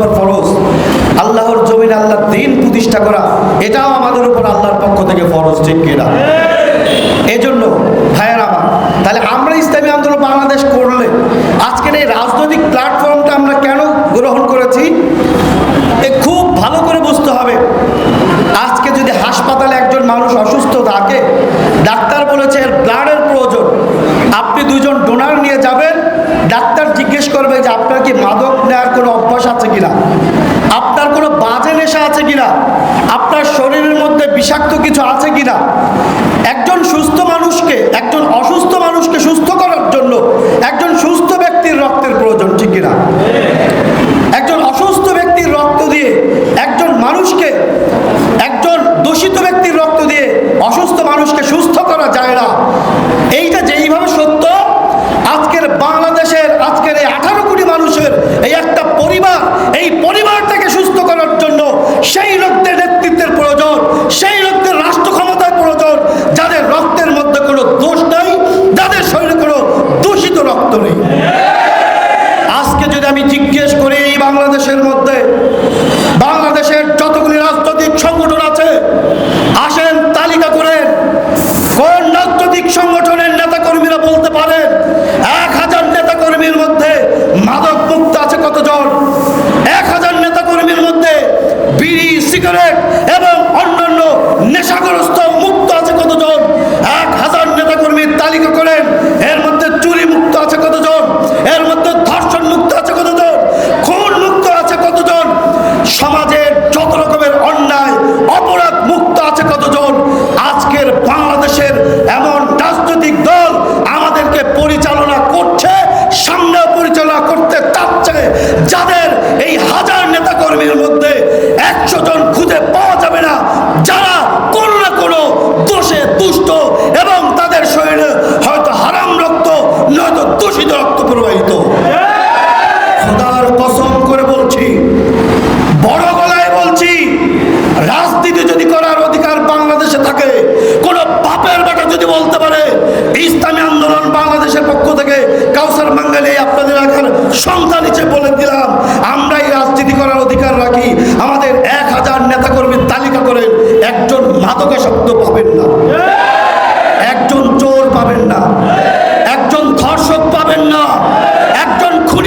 উপর ফরজ। আল্লাহর জমিন, আল্লাহর দিন প্রতিষ্ঠা করা, এটাও আমাদের উপর আল্লাহর পক্ষ থেকে ফরজ, ঠিক কিনা এজন্য, ভাইয়ার আমার, তাহলে আমরা ইসলামী আন্দোলন বাংলাদেশ করলে, আজকের এই রাজনৈতিক প্ল্যাটফর্মটা আমরা কেন গ্রহণ করেছি? খুব ভালো করে বুঝতে হবে। আজকে যদি হাসপাতালে একজন মানুষ অসুস্থ থাকে, ডাক্তার বলেছে এর ব্লাডের প্রয়োজন। আপনি দুজন ডোনার নিয়ে যাবেন, ডাক্তার জিজ্ঞেস করবে যে আপনার কি মাদক নেওয়ার কোনো পয়সা আছে কিনা? আপনার কোনো বাজে নেশা আছে কিনা? আপনার শরীরের মধ্যে বিষাক্ত কিছু আছে কিনা? একজন সুস্থ মানুষকে, একজন অসুস্থ মানুষকে সুস্থ করার জন্য একজন সুস্থ ব্যক্তির রক্তের প্রয়োজন ঠিক কিনা? একজন অসুস্থ ব্যক্তির রক্ত দিয়ে একজন মানুষকে, একজন দূষিত ব্যক্তির রক্ত দিয়ে অসুস্থ মানুষকে সুস্থ করা যায় না।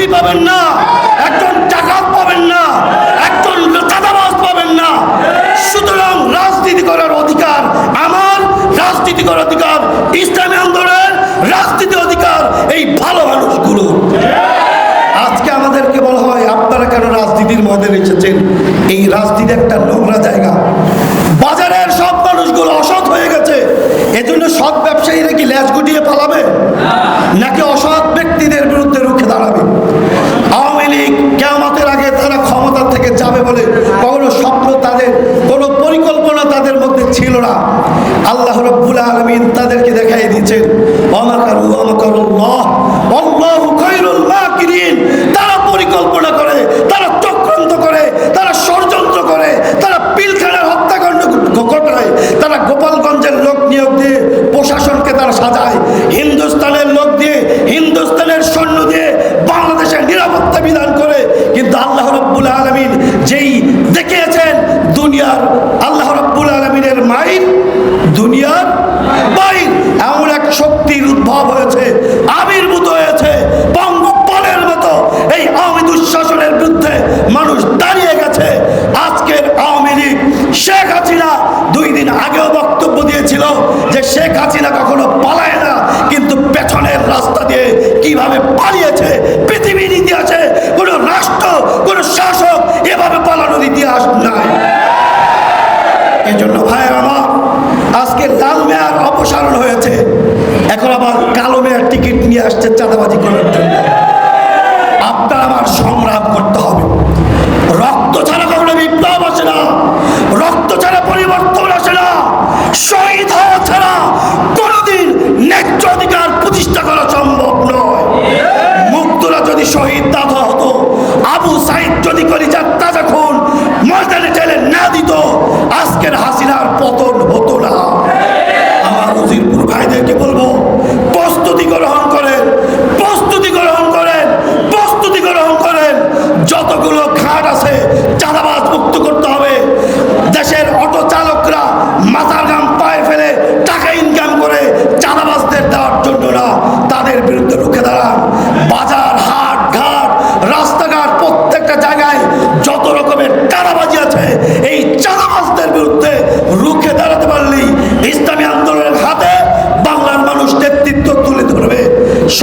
পাবেন না। দেখাই দিয়েছেন। অমাকার অমাকার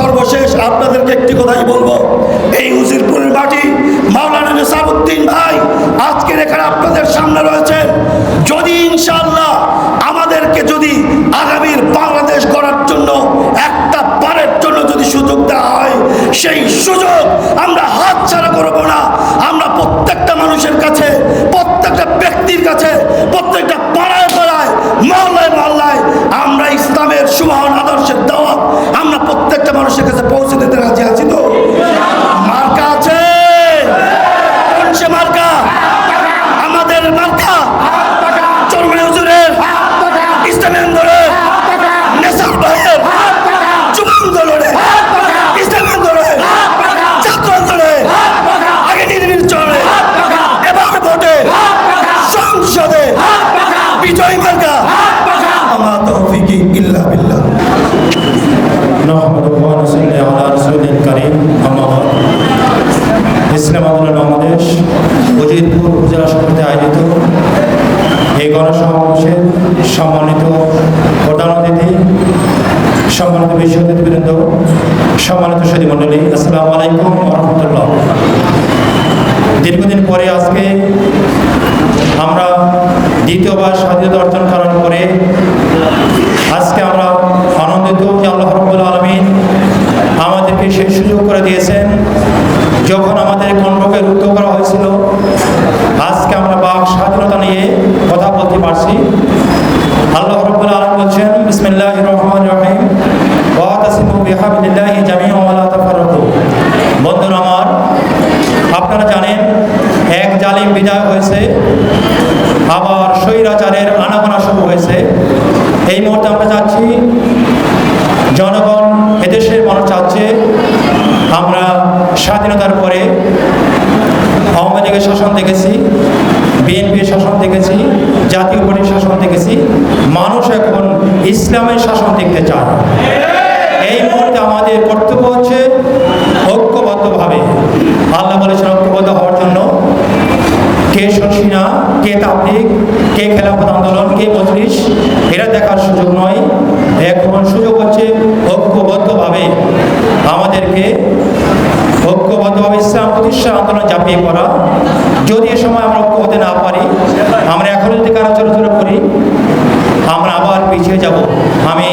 সর্বশেষ আপনাদেরকে একটি কথাই বলব। এই উজিরপুরের মাটি মাওলানা নিসামুদ্দিন ভাই আজকের এখানে আপনাদের সামনে রয়েছে। যদি ইনশাল্লাহ আমাদেরকে যদি আগামীর বাংলাদেশ করার জন্য একটা পারের জন্য যদি সুযোগ দেওয়া হয়, সেই সুযোগ আমরা হাত ছাড়া করব না। আমরা প্রত্যেকটা মানুষের কাছে, প্রত্যেকটা ব্যক্তির কাছে, প্রত্যেকটা পাড়ায় পাড়ায়, মহল্লায় মহল্লায় আমরা ইসলামের সুবাহন আদর্শের দাওয়াত প্রত্যেকটা মানুষের কাছে পৌঁছে দিতে রাজি আছি তো? মার্কা আছে? মার্কা? আমাদের মার্কা? আগে বিজয় মার্কা। আমার তহফিকি ইল্লা বিল্লাহ। করতে আমরা চাচ্ছি জনগণ এদেশের মানুষ চাচ্ছে আমরা স্বাধীনতার পরে আওয়ামী লীগের শাসন দেখেছি, বিএনপির শাসন দেখেছি, জাতীয় পার্টির শাসন দেখেছি। মানুষ এখন ইসলামের শাসন দেখতে চায়। এই মুহূর্তে আমাদের কর্তব্য হচ্ছে ঐক্যবদ্ধভাবে। আল্লাহ বলেছেন ঐক্যবদ্ধ হওয়ার জন্য কে শশিনা কে তাবলিক কে খেলাফত আন্দোলন, কে মজলিশ আমাদেরকে ঐক্যবদ্ধভাবে ইসলাম প্রতিষ্ঠা আন্দোলন চাপিয়ে পড়া। যদি এ সময় আমরা ঐক্য হতে না পারি, আমরা এখন যদি কারও চলাচল করি, আমরা আবার পিছিয়ে যাব। আমি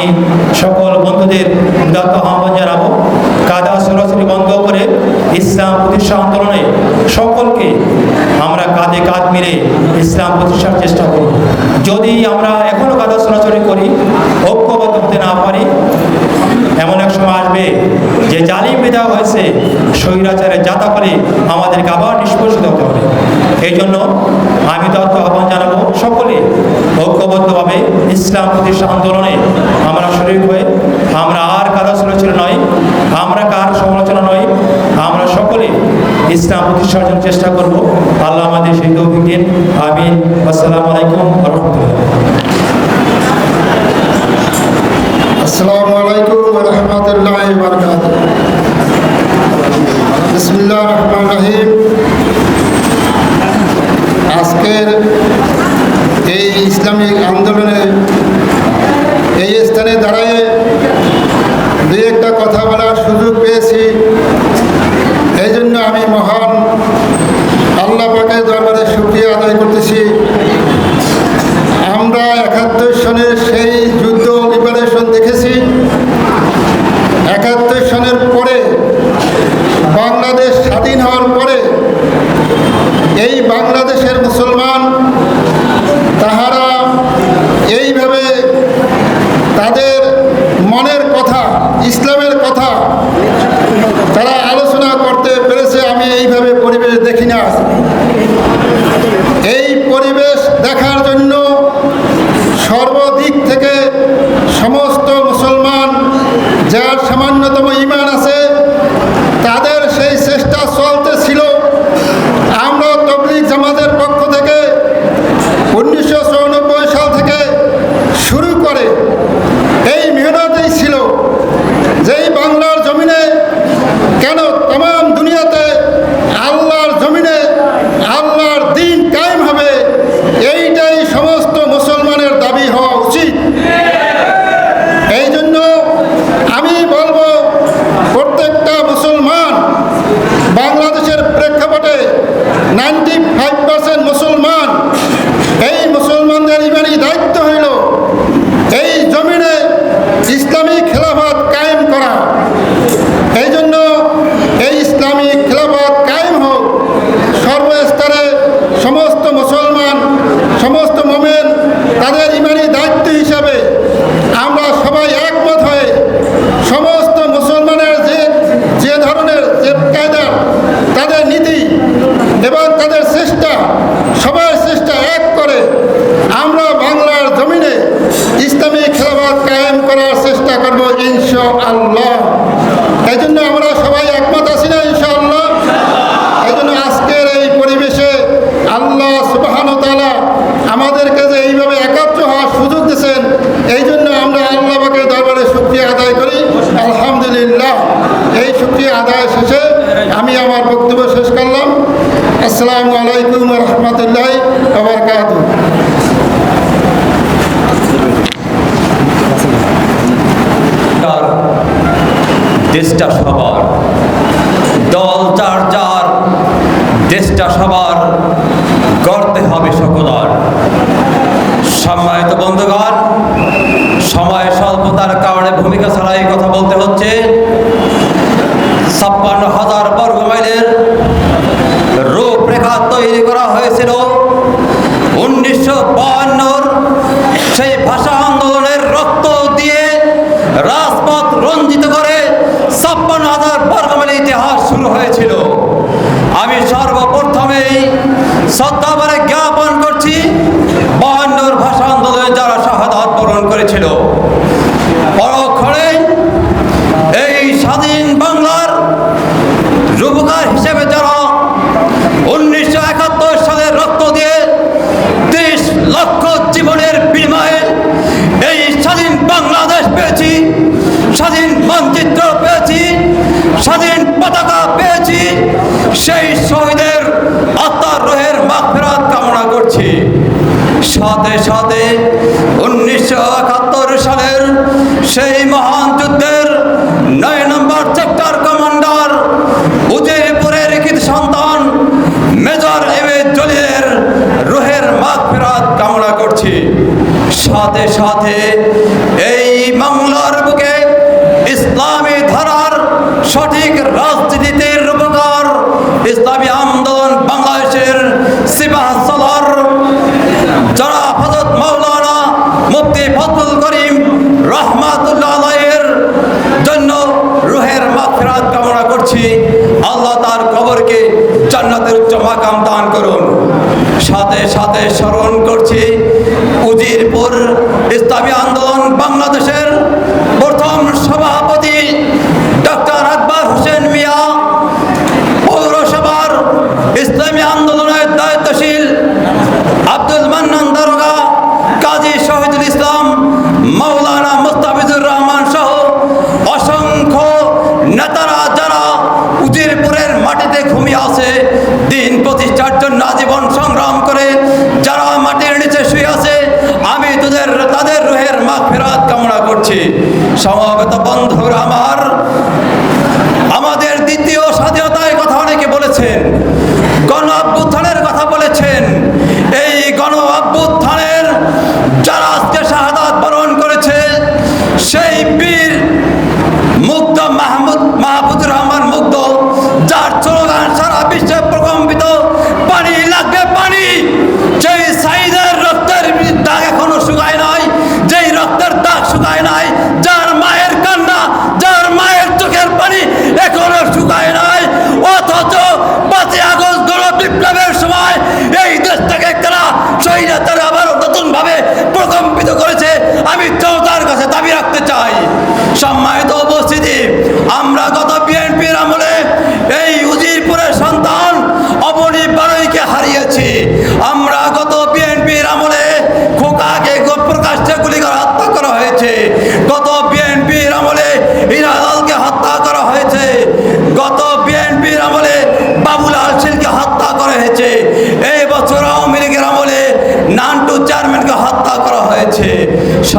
আমাদের এই ইসলামিক সবার করতে হবে সকল জন্মগ্রহণ করেছিল। পরক্ষণে এই স্বাধীন বাংলার যুবকার হিসেবে যারা উনিশশো একাত্তর সালে রক্ত দিয়ে ত্রিশ লক্ষ জীবনের বিনিময়ে এই স্বাধীন বাংলাদেশ পেয়েছি, স্বাধীন মানচিত্র পেয়েছি, স্বাধীন পতাকা পেয়েছি, সেই শহীদের আত্মার রোহের মাফেরাত কামনা করছি। সাথে সাথে সাথে সাথে এই বাংলার বুকে ইসলামী ধারার সঠিক রাজনীতির রূপকার, ইসলামী আন্দোলন বাংলাদেশের সিবাহসলার যারা হজরত মৌলানা মুফতি ফজল করিম রহমাতুল্লাহ জন্য রুহের মাফিরাত কামনা করছি। আল্লাহ তার কবরকে জান্নাতের উচ্চ মাকাম দান করুন। সাথে সাথে স্মরণ করুন। দাবি আন্দোলন বাংলাদেশের সমবেত বন্ধুরা আমার।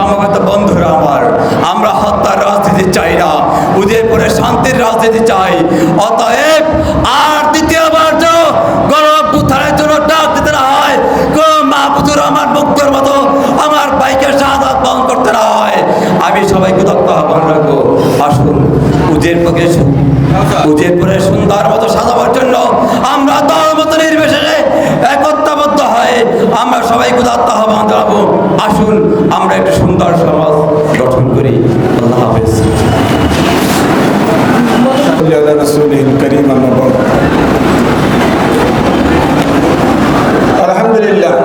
সম্মানিত বন্ধুরা আমার আমরা হত্যার রাজনীতি চাই না উদয়পুরে শান্তির রাজনীতি চাই। অতএব আর দ্বিতীয়বার যে গণপুথানের জন্য ডাক দিতে না হয় কোন মাহবুদুর রহমান মুক্তর মতো আমার বাইকের শাহাদ বন্ধ করতে না হয়। আমি সবাইকে দত্ত আহ্বান রাখব আসুন উদয়পুরে উদয়পুরে সুন্দর মতো সাজাবার জন্য আমরা দল মতো নির্বিশেষে একত্রবদ্ধ হয়ে আমরা সবাই কোথাও আহ্বান জানাব। আসুন, আমরা একটা সুন্দর সমাজ গঠন করি। আল্লাহ হাফেজ। আলহামদুলিল্লাহ,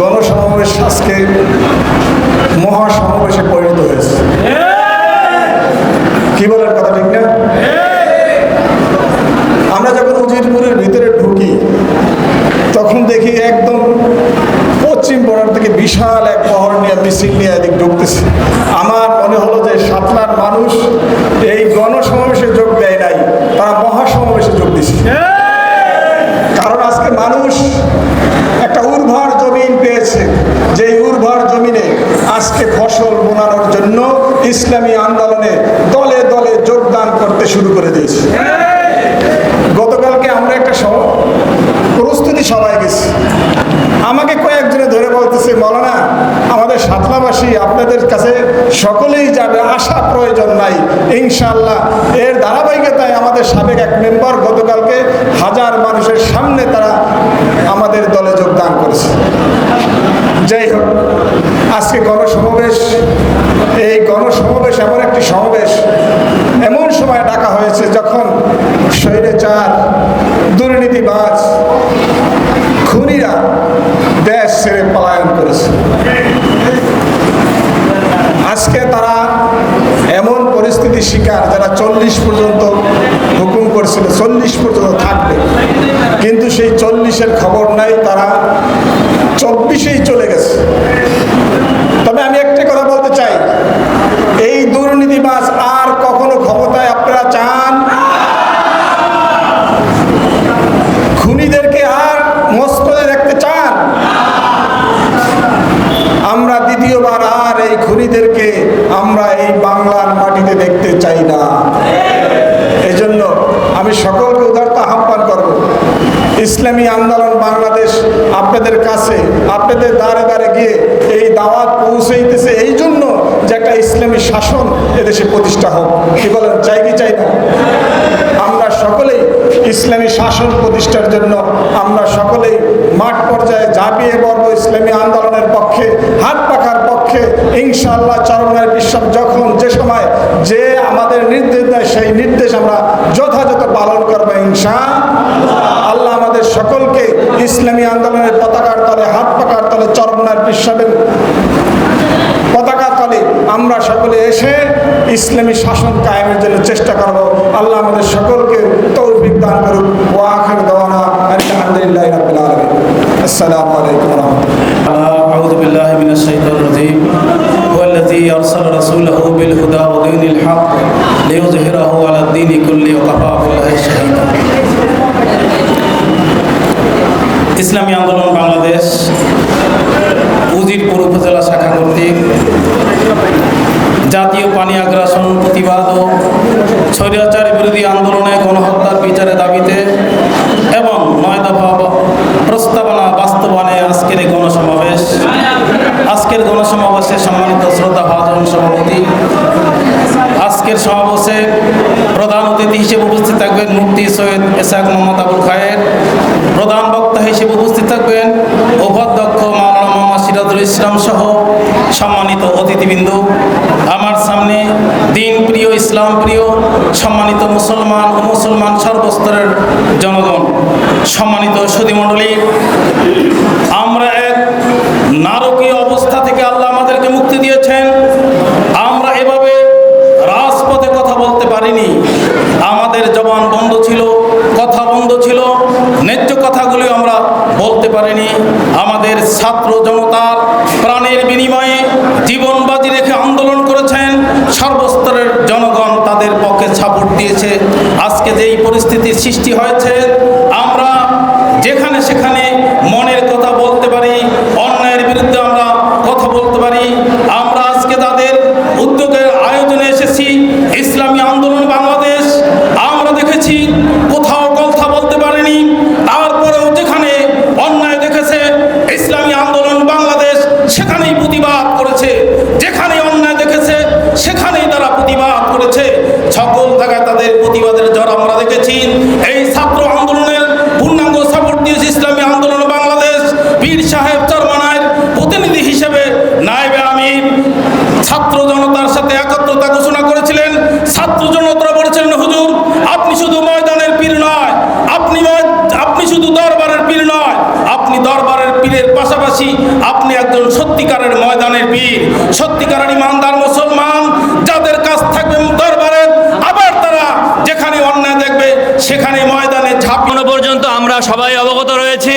গণসমাবেশ আজকে মহাসমাবেশে পরিণত হয়েছে। মিছিল নিয়ে এদিক ঢুকতেছে। আমার মনে হলো যে সাতলার মানুষ এই গণসমাবেশে যোগ দেয় নাই, তারা মহাসমাবেশে যোগ দিচ্ছে কারণ আজকে মানুষ একটা উর্বর জমিন পেয়েছে। যে উর্বর জমিনে আজকে ফসল বোনানোর জন্য ইসলামী আন্দোলনে দলে দলে যোগদান করতে শুরু করে দিয়েছে গতকালকে আমরা একটা সভা প্রস্তুতি সবাই গেছি আমাকে কয়েকজনে ধরে বলতেছে মলানা আমাদের সাতলাবাসী আপনাদের কাছে সকলেই যাবে আসা নাই। ইনশাল্লাহ এর ধারাবাহিকতায় আমাদের সাবেক এক মেম্বার গতকালকে হাজার মানুষের সামনে তারা আমাদের দলে যোগদান করেছে। যাই হোক, আজকে গণসমাবেশ, এই গণসমাবেশ এমন একটি সমাবেশ, এমন সময় ডাকা হয়েছে যখন শরীরে চার দুর্নীতিবাজ, খুনিরা দেশ ছেড়ে পলায়ন করেছে আজকে তারা এমন শিকার যারা চল্লিশ পর্যন্ত হুকুম করছিল, চল্লিশ পর্যন্ত থাকবে। কিন্তু সেই চল্লিশের খবর নাই, তারা চব্বিশেই চলে গেছে। তবে আমি একটা কথা বলতে চাই এই দুর্নীতিবাজ আর কখনো ক্ষমতায় আপনারা চান খুনিদেরকে আর মস্কলে দেখতে চান আমরা দ্বিতীয়বার আর এই খুনিদেরকে আমরা এই বাংলার মাটিতে দেখতে চাই না। এই জন্য আমি সকলকে উদারতা আহ্বান করব। ইসলামী আন্দোলন বাংলাদেশ আপনাদের কাছে, আপনাদের দ্বারে দ্বারে গিয়ে এই দাওয়াত পৌঁছাইতেছে এই জন্য যে একটা ইসলামী শাসন এদেশে প্রতিষ্ঠা হোক। কি বলেন, চাই কি চাই না? আমরা সকলেই ইসলামী শাসন প্রতিষ্ঠার জন্য আমরা সকলেই মাঠ পর্যায়ে ঝাঁপিয়ে পড়ব ইসলামী আন্দোলনের পক্ষে, হাত পাখার পক্ষে। পক্ষে ইনশাল্লাহ চরমের বিশ্বাস যখন যে সময় যে আমাদের নির্দেশ দেয়, সেই নির্দেশ আমরা যথাযথ পালন করব ইনশা। আল্লাহ আমাদের সকলকে ইসলামী আন্দোলনের পতাকার তলে, হাত পাকার তলে চরমনার বিশ্বাসের পতাকা তলে আমরা সকলে এসে ইসলামী শাসন কায়েমের জন্য চেষ্টা করব। আল্লাহ আমাদের সকলকে তৌফিক দান করুক। ও আখের দেওয়ানা আলহামদুলিল্লাহ আসসালামু আলাইকুম রহমতুল্লাহ। আউযু মিনাশ শাইতানির الذي أرسل رسوله بالهدى ودين الحق ليظهره على الدين كله وكفى بالله شهيدا ইসলামী আন্দোলন বাংলাদেশ উজিরপুর উপজেলা শাখা কর্তৃক জাতীয় পানি আগ্রাসন প্রতিবাদ ও স্বৈরাচার বিরোধী আন্দোলনে গণহত্যার বিচারের দাবিতে এবং নয় দফা প্রস্তাবনা বাস্তবায়নে আজকের এই গণসমাবেশ আজকের গণসমাবেশে সম্মানিত শ্রদ্ধা ভাজন সভাপতি। আজকের সমাবেশে প্রধান অতিথি হিসেবে উপস্থিত থাকবেন মুফতি সৈয়দ এসাক মোহাম্মদ আবুল খায়ের। প্রধান বক্তা হিসেবে উপস্থিত থাকবেন উপাধ্যক্ষ মাওলানা মোহাম্মদ সিরাজুল ইসলাম সহ সম্মানিত অতিথিবৃন্দ। আমার সামনে দিন প্রিয়, ইসলাম প্রিয়, সম্মানিত মুসলমান ও মুসলমান সর্বস্তরের জনগণ, সম্মানিত সুধীমণ্ডলী আমরা এক নারকীয় অবস্থা থেকে আল্লাহ আমাদেরকে মুক্তি দিয়েছেন আমরা এভাবে রাজপথে কথা বলতে পারিনি আমাদের জবান বন্ধ ছিল কথা বন্ধ ছিল ন্যায্য কথাগুলি আমরা বলতে পারিনি আমাদের ছাত্র জনতার প্রাণের বিনিময়ে জীবন বাজি রেখে আন্দোলন করেছেন সর্বস্তরের জনগণ তাদের পক্ষে সাপোর্ট দিয়েছে আজকে যেই পরিস্থিতির সৃষ্টি হয়েছে আমরা যেখানে সেখানে মনের কথা বলতে পারি অন্যায়ের বিরুদ্ধে আমরা কথা বলতে পারি করেছে সকল জায়গায় তাদের প্রতিবাদের জ্বর আমরা দেখেছি এই ছাত্র আন্দোলনের পূর্ণাঙ্গ সাপোর্ট দিয়েছে ইসলামী আন্দোলন বাংলাদেশ পীর সাহেব চরমানায় প্রতিনিধি হিসেবে নায়েবে আমির ছাত্র জনতার সাথে একত্রতা ঘোষণা করেছিলেন ছাত্র জনতারা বলেছিলেন হুজুর আপনি শুধু ময়দানের পীর নয় আপনি ময়- আপনি শুধু দরবারের পীর নয় আপনি দরবারের পীরের পাশাপাশি আপনি একজন সত্যিকারের ময়দানের পীর সত্যিকারের ইমানদার মুসলমান যাদের কাছ থাকবে দরবারের আবার তারা যেখানে অন্যায় দেখবে সেখানে ময়দানে ঝাঁপ এখনও পর্যন্ত আমরা সবাই অবগত রয়েছি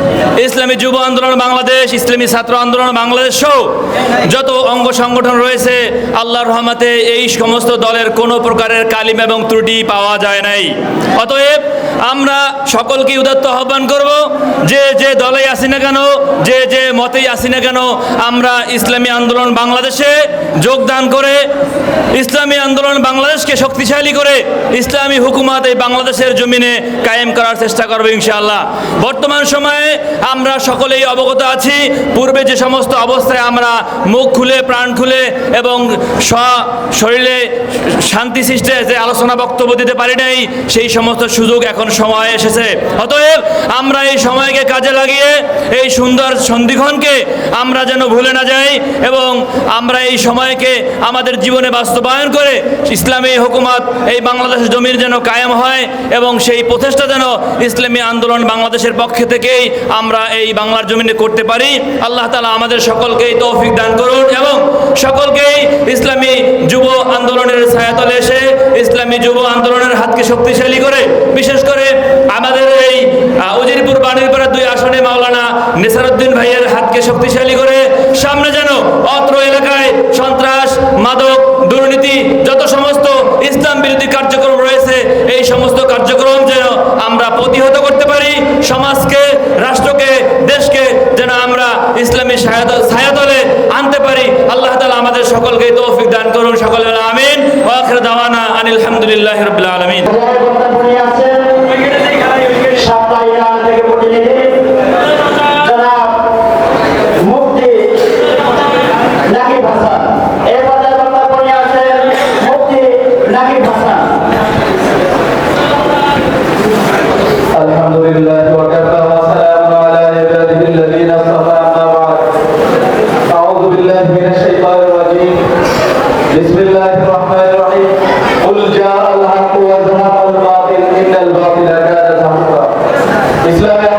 ইসলামী যুব আন্দোলন বাংলাদেশ, ইসলামী ছাত্র আন্দোলন বাংলাদেশ সহ যত অঙ্গ সংগঠন রয়েছে, আল্লাহর রহমতে এই সমস্ত দলের কোনো প্রকারের কালিম এবং ত্রুটি পাওয়া যায় নাই। অতএব আমরা সকলকে উদাত্ত আহ্বান করব, যে যে দলেই আসি না কেন, যে যে মতেই আসি না কেন, আমরা ইসলামী আন্দোলন বাংলাদেশে যোগদান করে, ইসলামী আন্দোলন বাংলাদেশকে শক্তিশালী করে ইসলামী হুকুমাত এই বাংলাদেশের জমিনে কায়েম করার চেষ্টা করবে ইনশাআল্লাহ। বর্তমান সময়ে আমরা সকলেই অবগত আছি। পূর্বে যে সমস্ত অবস্থায় আমরা মুখ খুলে, প্রাণ খুলে এবং স্ব শরীরে শান্তি সৃষ্টে যে আলোচনা বক্তব্য দিতে পারি নাই, সেই সমস্ত সুযোগ এখন সময় এসেছে। অতএব আমরা এই সময়কে কাজে লাগিয়ে এই সুন্দর সন্ধিক্ষণকে আমরা যেন ভুলে না যাই এবং আমরা এই সময়কে আমাদের জীবনে বাস্তবায়ন করে ইসলামী হুকুমত, এই বাংলাদেশের জমির যেন কায়েম হয় এবং সেই প্রচেষ্টা যেন ইসলামী আন্দোলন বাংলাদেশের পক্ষে থেকেই আমরা এই বাংলার জমিনে করতে পারি, আল্লাহ তালা আমাদের সকলকেই তৌফিক দান করুন এবং সকলকেই ইসলামী যুব আন্দোলনের ছায়াতলে এসে ইসলামী যুব আন্দোলনের হাতকে শক্তিশালী করে, বিশেষ করে আমাদের এই উজিরপুর বাণীরপাড়া দুই আসনে মাওলানা নেসারুদ্দিন ভাইয়ের হাতকে শক্তিশালী করে, সামনে যেন অত্র এলাকায় সন্ত্রাস, মাদক, দুর্নীতি যত সমস্ত ইসলাম বিরোধী কার্যক্রম রয়েছে, এই সমস্ত কার্যক্রম যেন আমরা প্রতিহত করতে পারি, সমাজকে রাষ্ট্রকে দেশকে যেন আমরা ইসলামী ছায়া ছায়াতলে আনতে পারি। আল্লাহ তালা আমাদের সকলকে তৌফিক দান করুন। সকলে আমিন। ওয়াখির দাওয়ানা আনিল হামদুলিল্লাহ রবিল আলমিন। الحق وزهق الباطل إن الباطل كان زهوقا إسلام